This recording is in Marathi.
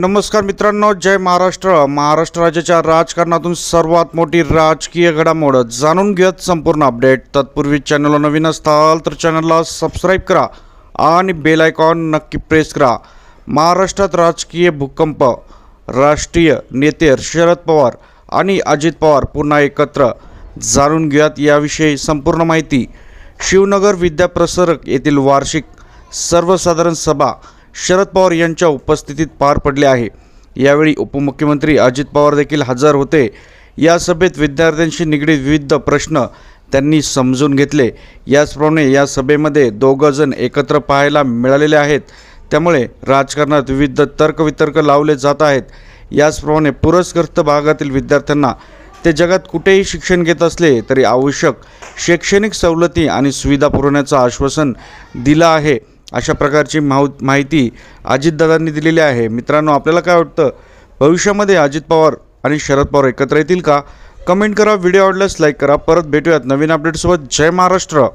नमस्कार मित्रांनो जय महाराष्ट्र. महाराष्ट्र राज्याच्या राजकारणातून सर्वात मोठी राजकीय घडामोड जाणून घेत संपूर्ण अपडेट. तत्पूर्वी चॅनलला नवीन असताल तर चॅनलला सबस्क्राईब करा आणि बेल आयकॉन नक्की प्रेस करा. महाराष्ट्रात राजकीय भूकंप राष्ट्रीय नेते शरद पवार आणि अजित पवार पुन्हा एकत्र. जाणून घेऊयात याविषयी संपूर्ण माहिती. शिवनगर विद्याप्रसारक येथील वार्षिक सर्वसाधारण सभा शरद पवार यांच्या उपस्थितीत पार पडले आहे. यावेळी उपमुख्यमंत्री अजित पवार देखील हजर होते. या सभेत विद्यार्थ्यांशी निगडीत विविध प्रश्न त्यांनी समजून घेतले. याचप्रमाणे या सभेमध्ये दोघं जण एकत्र पाहायला मिळालेले आहेत. त्यामुळे राजकारणात विविध तर्कवितर्क लावले जात आहेत. याचप्रमाणे पुरस्कृत भागातील विद्यार्थ्यांना ते जगात कुठेही शिक्षण घेत असले तरी आवश्यक शैक्षणिक सवलती आणि सुविधा पुरवण्याचं आश्वासन दिलं आहे. अशा प्रकारची माहू माहिती अजितदादांनी दिलेली आहे. मित्रांनो आपल्याला काय वाटतं? भविष्यामध्ये अजित पवार आणि शरद पवार एकत्र येतील का? कमेंट करा व्हिडिओ आवडल्यास लाईक करा. परत भेटूयात नवीन अपडेटसोबत. जय महाराष्ट्र!